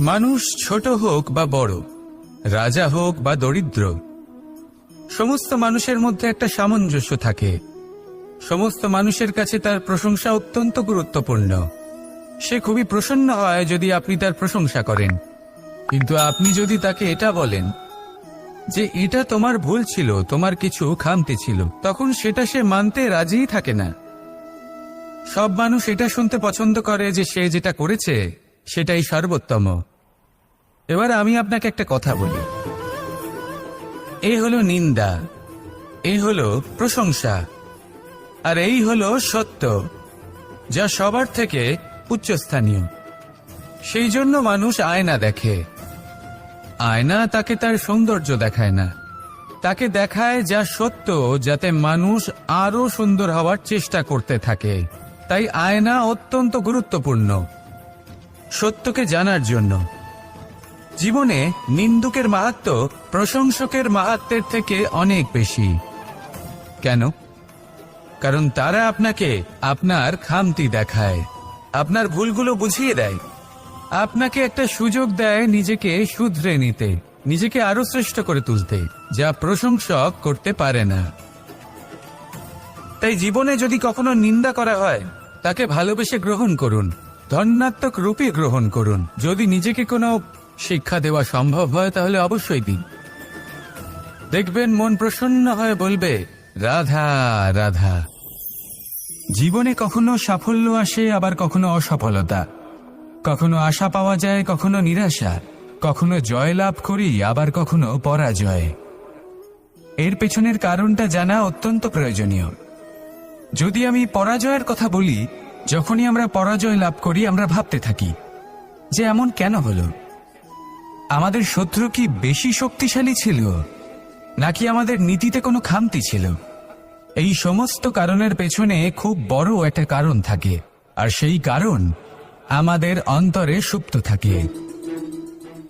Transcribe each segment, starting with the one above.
মানুষ ছোট হোক বা বড়, রাজা হোক বা দরিদ্র, সমস্ত মানুষের মধ্যে একটা সামঞ্জস্য থাকে। সমস্ত মানুষের কাছে তার প্রশংসা অত্যন্ত গুরুত্বপূর্ণ। সে খুবই প্রসন্ন হয় যদি আপনি তার প্রশংসা করেন। কিন্তু আপনি যদি তাকে এটা বলেন যে এটা তোমার ভুল ছিল, তোমার কিছু খামতি ছিল, তখন সেটা সে মানতে রাজিই থাকে না। সব মানুষ এটা শুনতে পছন্দ করে যে সে যেটা করেছে, সেটাই সর্বোত্তম। এবার আমি আপনাকে একটা কথা বলি। এ হলো নিন্দা, এ হলো প্রশংসা, আর এই হলো সত্য, যা সবার থেকে উচ্চস্থানীয়। সেই জন্য মানুষ আয়না দেখে। আয়না তাকে তার সৌন্দর্য দেখায় না। তাকে দেখায় যা সত্য, যাতে মানুষ আরও সুন্দর হওয়ার চেষ্টা করতে থাকে। তাই আয়না অত্যন্ত গুরুত্বপূর্ণ। সত্যকে জানার জন্য। জীবনে নিন্দুকের মাহাত্ম প্রশংসকের মাহাত্মের থেকে অনেক বেশি। কেন? কারণ তারা আপনাকে আপনার খামতি দেখায়। আপনার ভুলগুলো বুঝিয়ে দেয়। আপনাকে একটা সুযোগ দেয় নিজেকে শুধরে নিতে, নিজেকে আরও শ্রেষ্ঠ করে তুলতে, যা প্রশংসক করতে পারে না। তাই জীবনে যদি কখনো নিন্দা করা হয়, তাকে ভালোবেসে গ্রহণ করুন ধন্যাত্মক রূপে গ্রহণ করুন। যদি নিজেকে কোনো শিক্ষা দেওয়া সম্ভব হয়, তাহলে অবশ্যই দিন। দেখবেন মন প্রসন্ন হয়ে বলবে, রাধা রাধা। জীবনে কখনো সাফল্য আসে, আবার কখনো অসফলতা। কখনো আশা পাওয়া যায়, কখনো নিরাশা। কখনো জয় লাভ করি, আবার কখনো পরাজয়। এর পেছনের কারণটা জানা অত্যন্ত প্রয়োজনীয়। যদি আমি পরাজয়ের কথা বলি, যখনই আমরা পরাজয় লাভ করি, আমরা ভাবতে থাকি, যে এমন কেন হলো? আমাদের শত্রু কি বেশি শক্তিশালী ছিল? নাকি আমাদের নীতিতে কোনো খামতি ছিল? এই সমস্ত কারণের পেছনে খুব বড় একটা কারণ থাকে। আর সেই কারণ আমাদের অন্তরে সুপ্ত থাকে।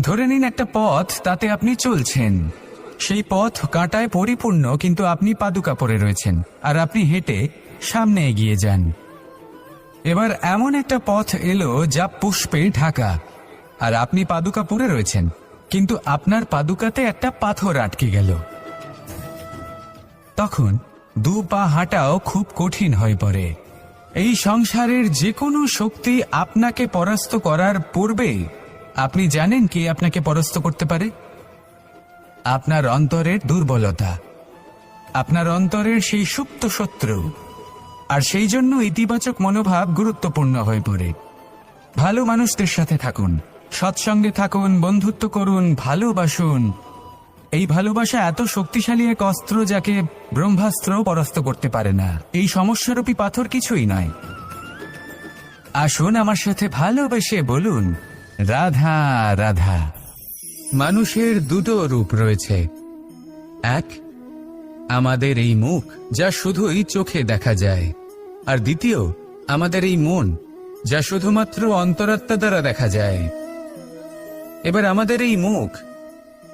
ধরে নিন একটা পথ তাতে আপনি চলছেন। সেই পথ কাঁটায় পরিপূর্ণ, কিন্তু আপনি পাদুকা পরে রয়েছেন, আর আপনি হেঁটে সামনে এগিয়ে যান। এবার এমন একটা পথ এলো যা পুষ্পে ঢাকা, আর আপনি পাদুকা পরে রয়েছেন, কিন্তু আপনার পাদুকাতে একটা পাথর আটকে গেল। তখন দু পা হাঁটাও খুব কঠিন হয়ে পড়ে। এই সংসারের যে কোনো শক্তি আপনাকে পরাস্ত করার পূর্বে, আপনি জানেন কি আপনাকে পরাস্ত করতে পারে? আপনার অন্তরের দুর্বলতা, আপনার অন্তরের সেই সুপ্ত শত্রু, আর সেই জন্য ইতিবাচক মনোভাব গুরুত্বপূর্ণ হয়ে পড়ে। ভালো মানুষদের সাথে থাকুন, সৎসঙ্গে থাকুন, বন্ধুত্ব করুন, ভালোবাসুন এই ভালোবাসা এত শক্তিশালী এক অস্ত্র যাকে ব্রহ্মাস্ত্র পরাস্ত করতে পারে না। এই সমস্যারূপী পাথর কিছুই নয়। আসুন আমার সাথে ভালোবেসে বলুন, রাধা রাধা। মানুষের দুটো রূপ রয়েছে। এক, আমাদের এই মুখ, যা শুধুই চোখে দেখা যায়। আর দ্বিতীয়, আমাদের এই মন, যা শুধুমাত্র অন্তরাত্মা দ্বারা দেখা যায়। এবার আমাদের এই মুখ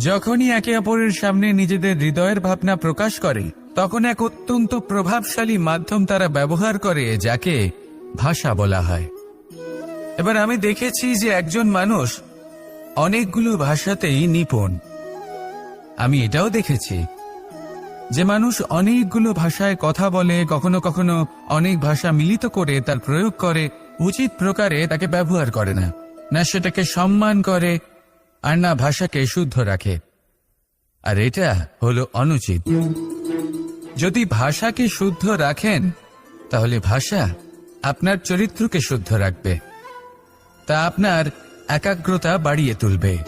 যখনই একে অপরের সামনে নিজেদের হৃদয়ের ভাবনা প্রকাশ করে, তখন এক অত্যন্ত প্রভাবশালী মাধ্যম তারা ব্যবহার করে, যাকে ভাষা বলা হয়। এবার আমি দেখেছি যে একজন মানুষ অনেকগুলো ভাষাতেই নিপুণ। আমি এটাও দেখেছি যে মানুষ অনেকগুলো ভাষায় কথা বলে, কখনো কখনো অনেক ভাষা মিলিত করে তার প্রয়োগ করে, উচিত প্রকারে তাকে ব্যবহার করে না। না সেটাকে সম্মান করে আর না ভাষাকে শুদ্ধ রাখে। আর এটা হলো অনুচিত। যদি ভাষাকে শুদ্ধ রাখেন, তাহলে ভাষা আপনার চরিত্রকে শুদ্ধ রাখবে। তা আপনার একাগ্রতা বাড়িয়ে তুলবে।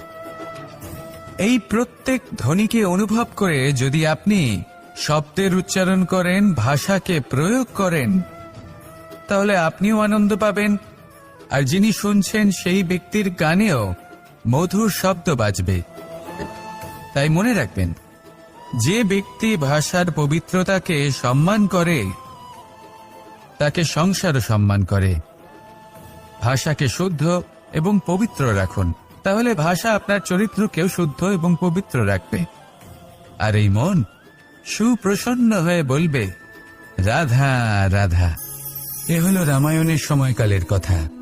এই প্রত্যেক ধ্বনিকে অনুভব করে যদি আপনি শব্দের উচ্চারণ করেন, ভাষাকে প্রয়োগ করেন, তাহলে আপনিও আনন্দ পাবেন। আর যিনি শুনছেন সেই ব্যক্তির গানেও মধুর শব্দ বাজবে। তাই মনে রাখবেন, যে ব্যক্তি ভাষার পবিত্রতাকে সম্মান করে, তাকে সংসারও সম্মান করে। ভাষাকে শুদ্ধ এবং পবিত্র রাখুন। তাহলে ভাষা আপনার চরিত্রকেও শুদ্ধ এবং পবিত্র রাখবে। আর এই মন সুপ্রসন্ন হয়ে বলবে, রাধা রাধা। এ হলো রামায়ণের সময়কালের কথা।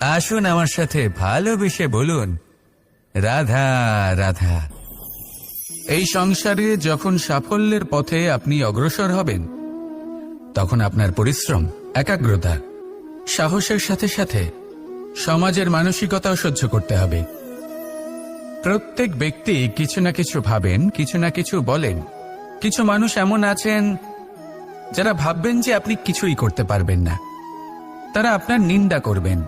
আসুন আমার সাথে ভালোবেসে বলুন। রাধা রাধা। এই সংসারে যখন সাফল্যের পথে আপনি অগ্রসর হবেন, তখন আপনার পরিশ্রম, একাগ্রতা, সাহসের সাথে সাথে সমাজের মানসিকতাও সহ্য করতে হবে। প্রত্যেক ব্যক্তি কিছু না কিছু ভাবেন, কিছু না কিছু বলেন। কিছু মানুষ এমন আছেন, যারা ভাববেন যে আপনি কিছুই করতে পারবেন না। তারা আপনার নিন্দা করবেন।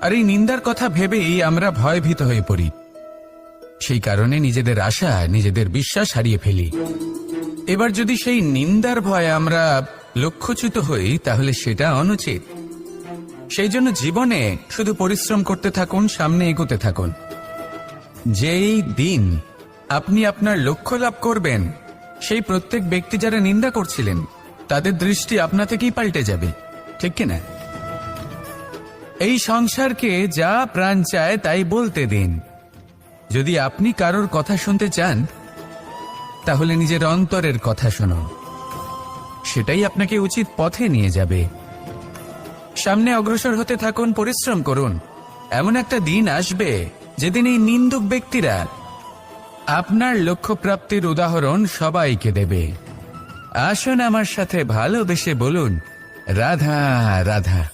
আর এই নিন্দার কথা ভেবেই আমরা ভয়ভীত হয়ে পড়ি। সেই কারণে নিজেদের আশা, নিজেদের বিশ্বাস হারিয়ে ফেলি। এবার যদি সেই নিন্দার ভয়ে আমরা লক্ষ্যচ্যুত হই, তাহলে সেটা অনুচিত। সেই জন্য জীবনে শুধু পরিশ্রম করতে থাকুন, সামনে এগোতে থাকুন। যেই দিন আপনি আপনার লক্ষ্য লাভ করবেন, সেই প্রত্যেক ব্যক্তি যারা নিন্দা করছিলেন, তাদের দৃষ্টি আপনা থেকেই পাল্টে যাবে। ঠিক কিনা এই সংসারকে যা প্রাণ চায় তাই বলতে দিন। যদি আপনি কারোর কথা শুনতে চান, তাহলে নিজের অন্তরের কথা শুনুন। সেটাই আপনাকে উচিত পথে নিয়ে যাবে। সামনে অগ্রসর হতে থাকুন, পরিশ্রম করুন। এমন একটা দিন আসবে যেদিন এই নিন্দুক ব্যক্তিরা আপনার লক্ষ্য প্রাপ্তির উদাহরণ সবাইকে দেবে। আসুন আমার সাথে ভালোবেসে বলুন, রাধা রাধা।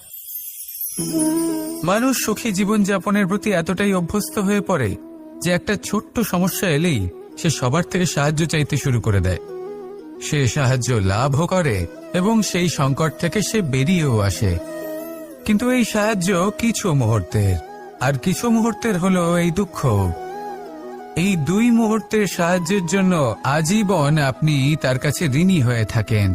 মানুষ সুখী জীবনযাপনের প্রতি এতটাই অভ্যস্ত হয়ে পড়ে যে একটা ছোট্ট সমস্যা এলেই সে সবার থেকে সাহায্য চাইতে শুরু করে দেয়। সে সাহায্য লাভও করে এবং সেই সংকট থেকে সে বেরিয়েও আসে। কিন্তু এই সাহায্য কিছু মুহূর্তের, আর কিছু মুহূর্তের হলো এই দুঃখ। এই দুই মুহূর্তের সাহায্যের জন্য আজীবন আপনি তার কাছে ঋণী হয়ে থাকেন।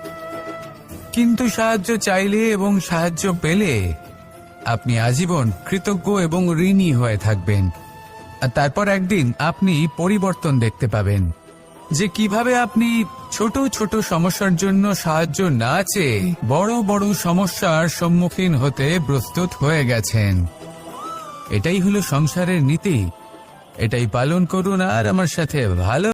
কিন্তু সাহায্য চাইলে এবং সাহায্য পেলে আপনি আজীবন কৃতজ্ঞ এবং ঋণী হয়ে থাকবেন। আর তারপর একদিন আপনি পরিবর্তন দেখতে পাবেন যে কীভাবে আপনি ছোট ছোট সমস্যার জন্য সাহায্য না চেয়ে বড় বড় সমস্যার সম্মুখীন হতে প্রস্তুত হয়ে গেছেন। এটাই হলো সংসারের নীতি। এটাই পালন করুন আর আমার সাথে ভালো